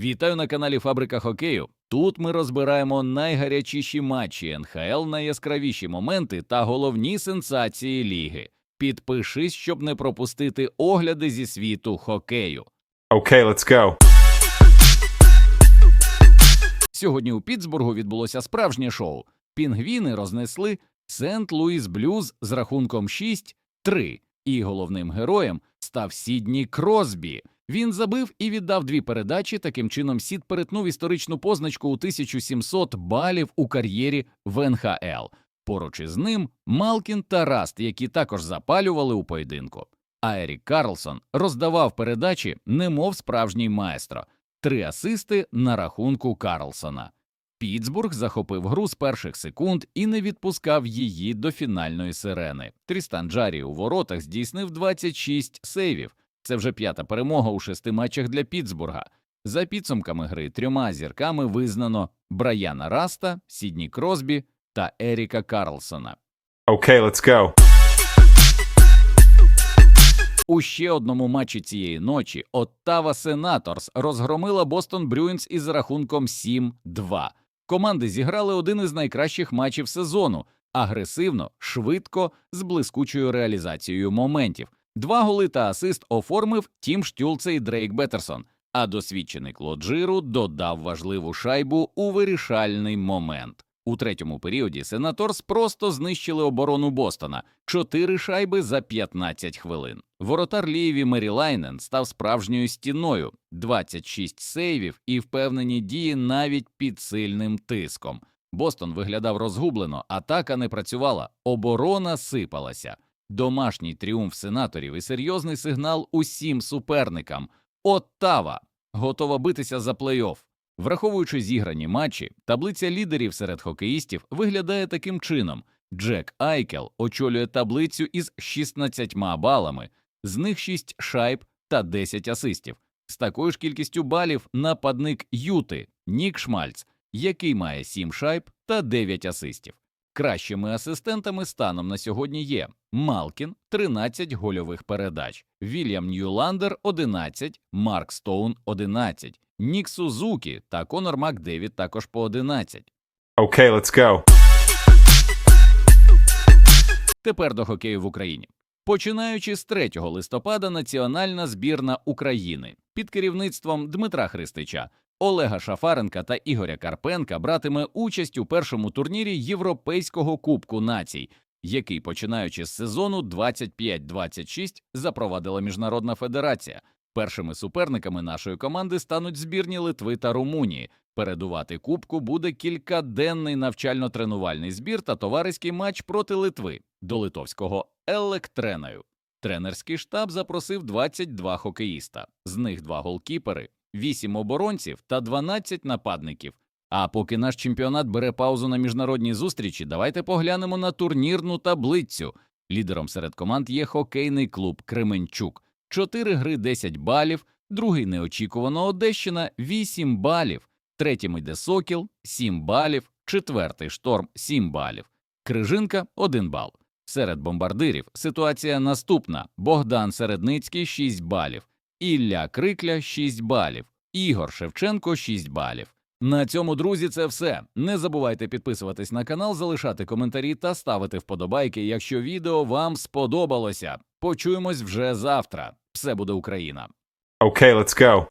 Вітаю на каналі Фабрика Хокею. Тут ми розбираємо найгарячіші матчі НХЛ, найяскравіші моменти та головні сенсації ліги. Підпишись, щоб не пропустити огляди зі світу хокею. Okay, let's go. Сьогодні у Пітсбургу відбулося справжнє шоу. Пінгвіни рознесли Сент-Луїс Блюз з рахунком 6-3, і головним героєм став Сідні Кросбі. Він забив і віддав дві передачі. Таким чином, Сід перетнув історичну позначку у 1700 балів у кар'єрі в НХЛ. Поруч із ним Малкін та Раст, які також запалювали у поєдинку. А Ерік Карлсон роздавав передачі, немов справжній маестро. Три асисти на рахунку Карлсона. Пітсбург захопив гру з перших секунд і не відпускав її до фінальної сирени. Трістан Джарі у воротах здійснив 26 сейвів. Це вже п'ята перемога у шести матчах для Пітсбурга. За підсумками гри трьома зірками визнано Браяна Раста, Сідні Кросбі та Еріка Карлсона. Okay, let's go. У ще одному матчі цієї ночі Оттава Сенаторс розгромила Бостон Брюінс із рахунком 7-2. Команди зіграли один із найкращих матчів сезону агресивно, швидко, з блискучою реалізацією моментів. Два голи та асист оформив Тім Штюлце і Дрейк Беттерсон, а досвідчений Клод Жиру додав важливу шайбу у вирішальний момент. У третьому періоді Сенаторс просто знищили оборону Бостона чотири шайби за 15 хвилин. Воротар Лієві Мерілайнен став справжньою стіною, 26 сейвів і впевнені дії навіть під сильним тиском. Бостон виглядав розгублено, атака не працювала, оборона сипалася. Домашній тріумф сенаторів і серйозний сигнал усім суперникам. Оттава готова битися за плей-офф. Враховуючи зіграні матчі, таблиця лідерів серед хокеїстів виглядає таким чином: Джек Айкел очолює таблицю із 16 балами, з них 6 шайб та 10 асистів. З такою ж кількістю балів нападник Юти Нік Шмальц, який має 7 шайб та 9 асистів. Кращими асистентами станом на сьогодні є Малкін 13 гольових передач, Вільям Ньюландер 11, Марк Стоун 11, Нік Сузукі та Конор Макдевід також по 11. Okay, let's go. Тепер до хокею в Україні. Починаючи з 3 листопада, національна збірна України під керівництвом Дмитра Христича, Олега Шафаренка та Ігоря Карпенка братиме участь у першому турнірі Європейського Кубку націй, який, починаючи з сезону 25-26, запровадила Міжнародна федерація. Першими суперниками нашої команди стануть збірні Литви та Румунії. Передувати кубку буде кількаденний навчально-тренувальний збір та товариський матч проти Литви до литовського Електреною. Тренерський штаб запросив 22 хокеїста, з них два голкіпери, 8 оборонців та 12 нападників. А поки наш чемпіонат бере паузу на міжнародній зустрічі, давайте поглянемо на турнірну таблицю. Лідером серед команд є хокейний клуб Кременчук. 4 гри 10 балів, другий неочікувано Одещина 8 балів, третім йде Сокіл 7 балів, четвертий шторм 7 балів, Крижинка 1 бал. Серед бомбардирів ситуація наступна: Богдан Середницький 6 балів, Ілля Крикля 6 балів, Ігор Шевченко 6 балів. На цьому, друзі, це все. Не забувайте підписуватись на канал, залишати коментарі та ставити вподобайки, якщо відео вам сподобалося. Почуємось вже завтра. Все буде Україна. Okay, let's go.